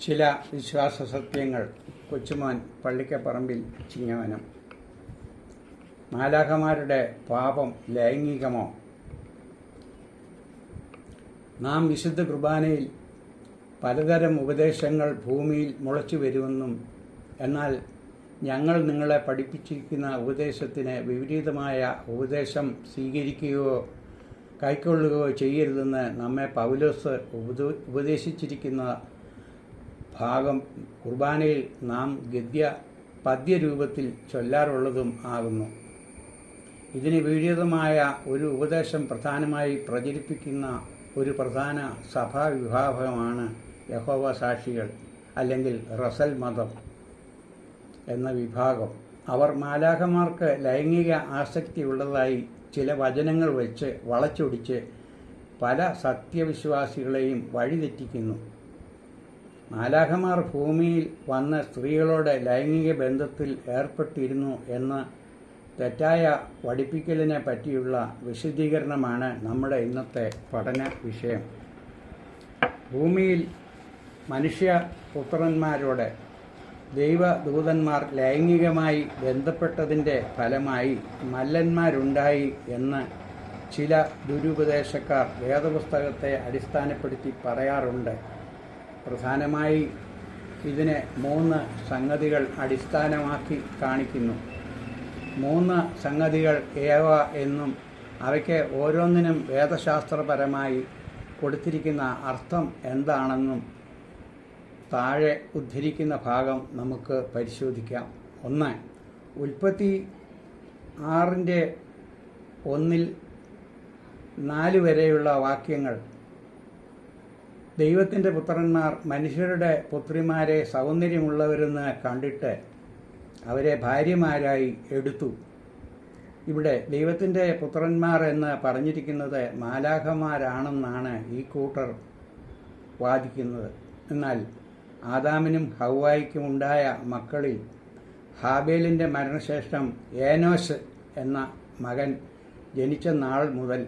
ചില വിശ്വാസ സത്യങ്ങൾ കൊച്ചുമാൻ പള്ളിക്കപ്പറമ്പിൽ ചിങ്ങവനം. മാലാഖമാരുടെ പാപം ലൈംഗികമോ? നാം വിശുദ്ധ കുർബാനയിൽ പലതരം ഉപദേശങ്ങൾ ഭൂമിയിൽ മുളച്ചു വരുമെന്നും എന്നാൽ ഞങ്ങൾ നിങ്ങളെ പഠിപ്പിച്ചിരിക്കുന്ന ഉപദേശത്തിന് വിപരീതമായ ഉപദേശം സ്വീകരിക്കുകയോ കൈക്കൊള്ളുകയോ ചെയ്യരുതെന്ന് നമ്മെ പൗലോസ് ഉപദേശിച്ചിരിക്കുന്ന ഭാഗം കുർബാനയിൽ നാം ഗദ്യ പദ്യരൂപത്തിൽ ചൊല്ലാറുള്ളതും ആകുന്നു. ഇതിന് വിപരീതമായ ഒരു ഉപദേശം പ്രധാനമായി പ്രചരിപ്പിക്കുന്ന ഒരു പ്രധാന സഭാ വിഭാഗമാണ് യഹോവ സാക്ഷികൾ അല്ലെങ്കിൽ റസൽ മതം എന്ന വിഭാഗം. അവർ മാലാഖമാർക്ക് ലൈംഗിക ആസക്തി ഉള്ളതായി ചില വചനങ്ങൾ വെച്ച് വളച്ചൊടിച്ച് പല സത്യവിശ്വാസികളെയും വഴിതെറ്റിക്കുന്നു. മാലാഖമാർ ഭൂമിയിൽ വന്ന സ്ത്രീകളോട് ലൈംഗിക ബന്ധത്തിൽ ഏർപ്പെട്ടിരുന്നു എന്ന തെറ്റായ പഠിപ്പിക്കലിനെ പറ്റിയുള്ള വിശദീകരണമാണ് നമ്മുടെ ഇന്നത്തെ പഠന വിഷയം. ഭൂമിയിൽ മനുഷ്യ പുത്രന്മാരോട് ദൈവദൂതന്മാർ ലൈംഗികമായി ബന്ധപ്പെട്ടതിന്റെ ഫലമായി മല്ലന്മാരുണ്ടായി എന്ന് ചില ദുരുപദേശക്കാർ വേദപുസ്തകത്തെ അടിസ്ഥാനപ്പെടുത്തി പറയാറുണ്ട്. പ്രധാനമായി ഇതിനെ മൂന്ന് സംഗതികൾ അടിസ്ഥാനമാക്കി കാണിക്കുന്നു. മൂന്ന് സംഗതികൾ ഏവ എന്നും അവയ്ക്ക് ഓരോന്നിനും വേദശാസ്ത്രപരമായി കൊടുത്തിരിക്കുന്ന അർത്ഥം എന്താണെന്നും താഴെ ഉദ്ധരിക്കുന്ന ഭാഗം നമുക്ക് പരിശോധിക്കാം. ഒന്ന് ഉൽപ്പത്തി ആറിന്റെ ഒന്നിൽ നാല് വരെയുള്ള വാക്യങ്ങൾ ദൈവത്തിന്റെ പുത്രന്മാർ മനുഷ്യരുടെ പുത്രിമാരെ സൗന്ദര്യമുള്ളവരെന്ന് കണ്ടിട്ട് അവരെ ഭാര്യമാരായി എടുത്തു. ഇവിടെ ദൈവത്തിന്റെ പുത്രന്മാർ എന്ന് പറഞ്ഞിരിക്കുന്നത് മാലാഖമാരാണെന്നാണ് ഈ കൂട്ടർ വാദിക്കുന്നത്. എന്നാൽ ആദാമിനും ഹൗവായിക്കും ഉണ്ടായ മക്കളിൽ ഹാബേലിന്റെ മരണശേഷം ഏനോസ് എന്ന മകൻ ജനിച്ച നാൾ മുതൽ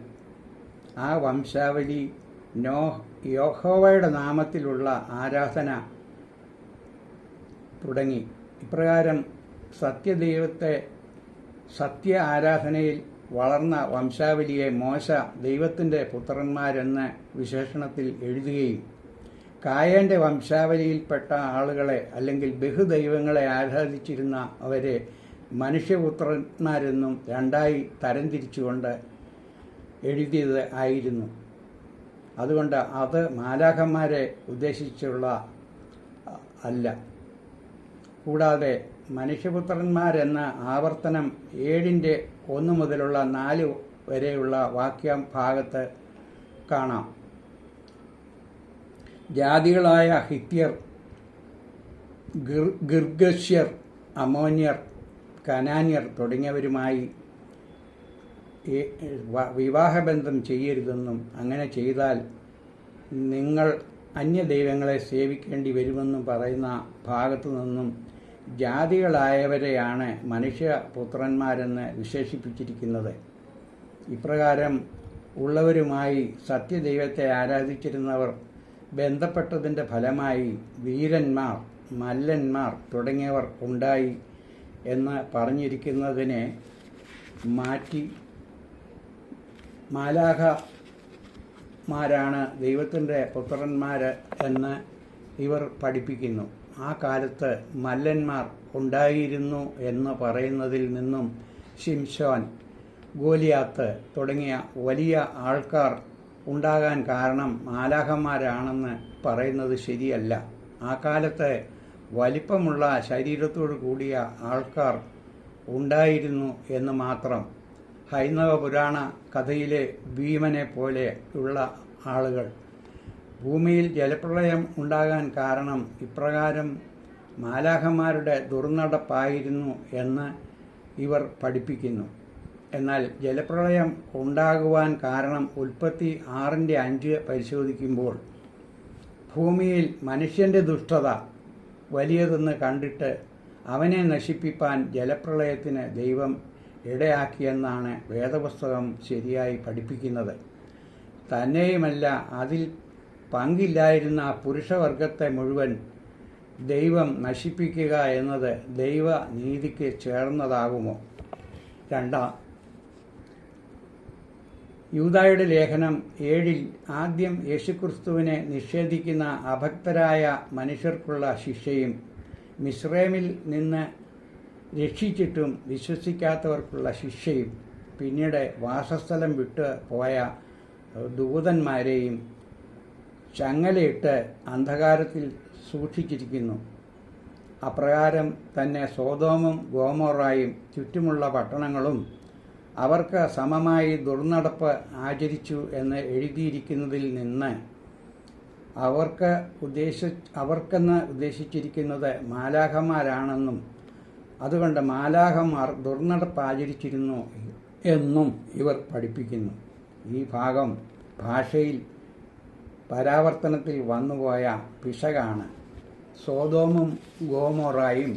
ആ വംശാവലി നോ യോഹോവയുടെ നാമത്തിലുള്ള ആരാധന തുടങ്ങി. ഇപ്രകാരം സത്യദൈവത്തെ സത്യ ആരാധനയിൽ വളർന്ന വംശാവലിയെ മോശ ദൈവത്തിന്റെ പുത്രന്മാരെന്ന വിശേഷണത്തിൽ എഴുതുകയും കായന്റെ വംശാവലിയിൽപ്പെട്ട ആളുകളെ അല്ലെങ്കിൽ ബഹുദൈവങ്ങളെ ആരാധിച്ചിരുന്ന അവരെ മനുഷ്യപുത്രന്മാരെന്നും രണ്ടായി തരംതിരിച്ചുകൊണ്ട് എഴുതിയത് ആയിരുന്നു. അതുകൊണ്ട് അത് മാലാഖന്മാരെ ഉദ്ദേശിച്ചുള്ള അല്ല. കൂടാതെ മനുഷ്യപുത്രന്മാരെന്ന ആവർത്തനം ഏഴിന്റെ ഒന്ന് മുതലുള്ള നാല് വരെയുള്ള വാക്യം ഭാഗത്ത് കാണാം. ജാതികളായ ഹിത്യർ ഗിർ- ഗിർഗശ്യർ അമോന്യർ കനാന്യർ തുടങ്ങിയവരുമായി വിവാഹബന്ധം ചെയ്യരുതെന്നും അങ്ങനെ ചെയ്താൽ നിങ്ങൾ അന്യ ദൈവങ്ങളെ സേവിക്കേണ്ടി വരുമെന്നും പറയുന്ന ഭാഗത്തു നിന്നും ജാതികളായവരെയാണ് മനുഷ്യപുത്രന്മാരെന്ന് വിശേഷിപ്പിച്ചിരിക്കുന്നത്. ഇപ്രകാരം ഉള്ളവരുമായി സത്യദൈവത്തെ ആരാധിച്ചിരുന്നവർ ബന്ധപ്പെട്ടതിന്റെ ഫലമായി വീരന്മാർ മല്ലന്മാർ തുടങ്ങിയവർ ഉണ്ടായി എന്ന് പറഞ്ഞിരിക്കുന്നതിനെ മാറ്റി മാലാഖമാരാണ് ദൈവത്തിന്റെ പുത്രന്മാർ എന്ന് ഇവർ പഠിപ്പിക്കുന്നു. ആ കാലത്ത് മല്ലന്മാർ ഉണ്ടായിരുന്നു എന്ന് പറയുന്നതിൽ നിന്നും ഷിംഷോൻ ഗോലിയാത്ത് തുടങ്ങിയ വലിയ ആൾക്കാർ ഉണ്ടാകാൻ കാരണം മാലാഹന്മാരാണെന്ന് പറയുന്നത് ശരിയല്ല. ആ കാലത്ത് വലിപ്പമുള്ള ശരീരത്തോടു കൂടിയ ആൾക്കാർ ഉണ്ടായിരുന്നു എന്ന് മാത്രം ഹൈന്ദവ പുരാണ കഥയിലെ ഭീമനെ പോലെ ഉള്ള ആളുകൾ. ഭൂമിയിൽ ജലപ്രളയം ഉണ്ടാകാൻ കാരണം ഇപ്രകാരം മാലാഖന്മാരുടെ ദുർനടപ്പായിരുന്നു എന്ന് ഇവർ പഠിപ്പിക്കുന്നു. എന്നാൽ ജലപ്രളയം ഉണ്ടാകുവാൻ കാരണം ഉൽപ്പത്തി ആറിന്റെ അഞ്ച് പരിശോധിക്കുമ്പോൾ ഭൂമിയിൽ മനുഷ്യന്റെ ദുഷ്ടത വലിയതെന്ന് കണ്ടിട്ട് അവനെ നശിപ്പിപ്പാൻ ജലപ്രളയത്തിന് ദൈവം ഇടയാക്കിയെന്നാണ് വേദപുസ്തകം ശരിയായി പഠിപ്പിക്കുന്നത്. തന്നെയുമല്ല അതിൽ പങ്കില്ലായിരുന്ന പുരുഷവർഗത്തെ മുഴുവൻ ദൈവം നശിപ്പിക്കുക എന്നത് ദൈവ നീതിക്ക് ചേർന്നതാകുമോ? രണ്ടാം. യൂതായുടെ ലേഖനം ഏഴിൽ ആദ്യം യേശുക്രിസ്തുവിനെ നിഷേധിക്കുന്ന അഭക്തരായ മനുഷ്യർക്കുള്ള ശിക്ഷയും മിശ്രേമിൽ നിന്ന് രക്ഷിച്ചിട്ടും വിശ്വസിക്കാത്തവർക്കുള്ള ശിക്ഷയും പിന്നീട് വാസസ്ഥലം വിട്ട് പോയ ദൂതന്മാരെയും ചങ്ങലയിട്ട് അന്ധകാരത്തിൽ സൂക്ഷിച്ചിരിക്കുന്നു. അപ്രകാരം തന്നെ സോതോമും ഗോമോറായും ചുറ്റുമുള്ള പട്ടണങ്ങളും അവർക്ക് സമമായി ദുർനടപ്പ് ആചരിച്ചു എന്ന് എഴുതിയിരിക്കുന്നതിൽ നിന്ന് അവർക്ക് ഉദ്ദേശ അവർക്കെന്ന് ഉദ്ദേശിച്ചിരിക്കുന്നത് മാലാഖമാരാണെന്നും അതുകൊണ്ട് മാലാഹന്മാർ ദുർനടപ്പ് ആചരിച്ചിരുന്നു എന്നും ഇവർ പഠിപ്പിക്കുന്നു. ഈ ഭാഗം ഭാഷയിൽ പരാവർത്തനത്തിൽ വന്നുപോയ പിശകാണ്. സോതോമും ഗോമോറായും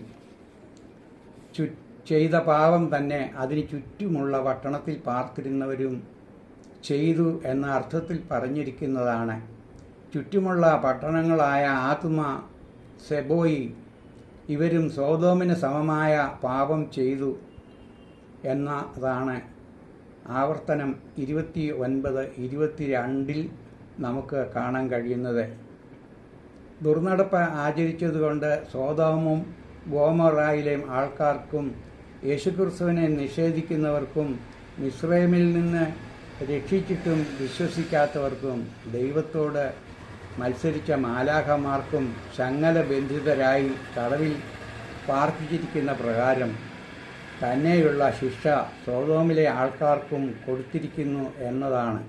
ചു ചെയ്ത പാപം തന്നെ അതിന് ചുറ്റുമുള്ള പട്ടണത്തിൽ പാർത്തിരുന്നവരും ചെയ്തു എന്ന അർത്ഥത്തിൽ പറഞ്ഞിരിക്കുന്നതാണ്. ചുറ്റുമുള്ള പട്ടണങ്ങളായ ആത്മ സെബോയി ഇവരും സോതോമിന് സമമായ പാപം ചെയ്തു എന്നതാണ് ആവർത്തനം ഇരുപത്തി ഒൻപത് ഇരുപത്തിരണ്ടിൽ നമുക്ക് കാണാൻ കഴിയുന്നത്. ദുർനടപ്പ് ആചരിച്ചതുകൊണ്ട് സോതോമും ഗോമറായിലെയും ആൾക്കാർക്കും യേശുക്രിസ്തുവിനെ നിഷേധിക്കുന്നവർക്കും മിസ്രൈമിൽ നിന്ന് രക്ഷിച്ചിട്ടും വിശ്വസിക്കാത്തവർക്കും ദൈവത്തോട് മത്സരിച്ച മാലാഖമാർക്കും ചങ്ങല ബന്ധിതരായി തടവിൽ പാർപ്പിച്ചിരിക്കുന്ന പ്രകാരം തന്നെയുള്ള ശിക്ഷ സോതോമിലെ ആൾക്കാർക്കും കൊടുത്തിരിക്കുന്നു എന്നതാണ്.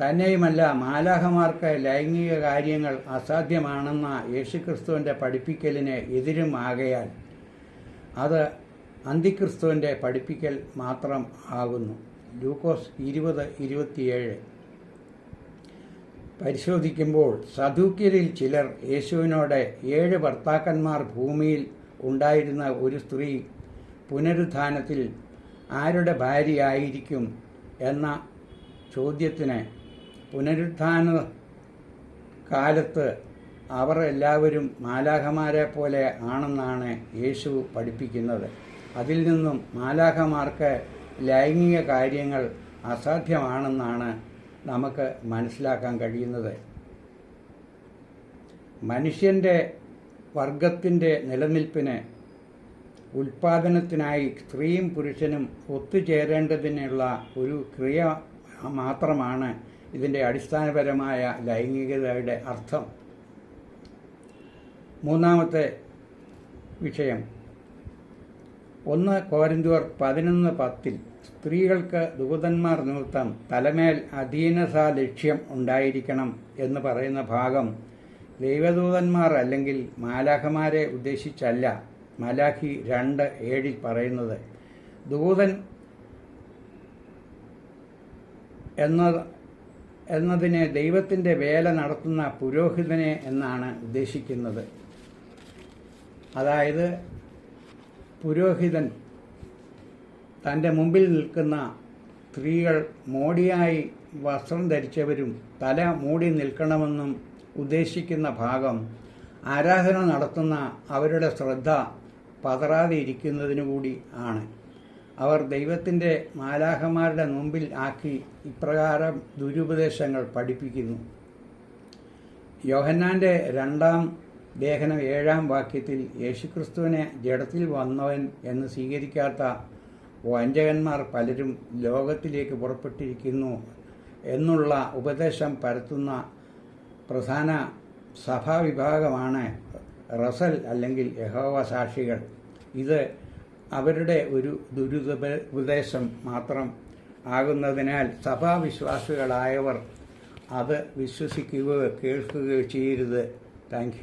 തന്നെയുമല്ല മാലാഹമാർക്ക് ലൈംഗിക കാര്യങ്ങൾ അസാധ്യമാണെന്ന യേശുക്രിസ്തുവിന്റെ പഠിപ്പിക്കലിന് എതിരുമാകയാൽ അത് അന്തിക്രിസ്തുവിന്റെ പഠിപ്പിക്കൽ മാത്രം ആകുന്നു. ലൂക്കോസ് ഇരുപത് ഇരുപത്തിയേഴ്. പരിശോധിക്കുമ്പോൾ സദൂക്യരിൽ ചിലർ യേശുവിനോട് ഏഴ് ഭർത്താക്കന്മാർ ഭൂമിയിൽ ഉണ്ടായിരുന്ന ഒരു സ്ത്രീ പുനരുത്ഥാനത്തിൽ ആരുടെ ഭാര്യയായിരിക്കും എന്ന ചോദ്യത്തിന് പുനരുത്ഥാന കാലത്ത് അവർ എല്ലാവരും മാലാഖമാരെ പോലെ ആണെന്നാണ് യേശു പഠിപ്പിക്കുന്നത്. അതിൽ നിന്നും മാലാഖമാർക്ക് ലൈംഗിക കാര്യങ്ങൾ അസാധ്യമാണെന്നാണ് നമുക്ക് മനസ്സിലാക്കാൻ കഴിയുന്നത് മനുഷ്യന്റെ വർഗത്തിന്റെ നിലനിൽപ്പിന് ഉൽപാദനത്തിനായി സ്ത്രീയും പുരുഷനും ഒത്തുചേരേണ്ടതിനുള്ള ഒരു ക്രിയ മാത്രമാണ് ഇതിന്റെ അടിസ്ഥാനപരമായ ലൈംഗികതയുടെ അർത്ഥം. മൂന്നാമത്തെ വിഷയം. ഒന്ന് കോരിന്തുവർ പതിനൊന്ന് പത്തിൽ സ്ത്രീകൾക്ക് ദൂതന്മാർ നിമിത്തം തലമേൽ അധീനസാ ലക്ഷ്യം ഉണ്ടായിരിക്കണം എന്ന് പറയുന്ന ഭാഗം ദൈവദൂതന്മാർ അല്ലെങ്കിൽ മാലാഖമാരെ ഉദ്ദേശിച്ചല്ല. മലാഖി രണ്ട് ഏഴിൽ പറയുന്നത് ദൂതൻ എന്ന എന്നതിനെ ദൈവത്തിന്റെ വേല നടത്തുന്ന പുരോഹിതനെ എന്നാണ് ഉദ്ദേശിക്കുന്നത്. അതായത് പുരോഹിതൻ തന്റെ മുമ്പിൽ നിൽക്കുന്ന സ്ത്രീകൾ മോടിയായി വസ്ത്രം ധരിച്ചവരും തല മൂടി നിൽക്കണമെന്നും ഉദ്ദേശിക്കുന്ന ഭാഗം ആരാധന നടത്തുന്ന അവരുടെ ശ്രദ്ധ പതറാതെ ഇരിക്കുന്നതിനു കൂടി ആണ്. അവർ ദൈവത്തിന്റെ മാലാഹമാരുടെ മുമ്പിൽ ആക്കി ഇപ്രകാരം ദുരുപദേശങ്ങൾ പഠിപ്പിക്കുന്നു. യോഹന്നാന്റെ രണ്ടാം ലേഖനം ഏഴാം വാക്യത്തിൽ യേശുക്രിസ്തുവിനെ ജഡത്തിൽ വന്നവൻ എന്ന് സ്വീകരിക്കാത്ത വഞ്ചകന്മാർ പലരും ലോകത്തിലേക്ക് പുറപ്പെട്ടിരിക്കുന്നു എന്നുള്ള ഉപദേശം പരത്തുന്ന പ്രധാന സഭാവിഭാഗമാണ് റസൽ അല്ലെങ്കിൽ യഹോവ സാക്ഷികൾ. ഇത് അവരുടെ ഒരു ദുരുപദേശം മാത്രം ആകുന്നതിനാൽ സഭാവിശ്വാസികളായവർ അത് വിശ്വസിക്കുകയോ കേൾക്കുകയോ ചെയ്യരുത്. താങ്ക്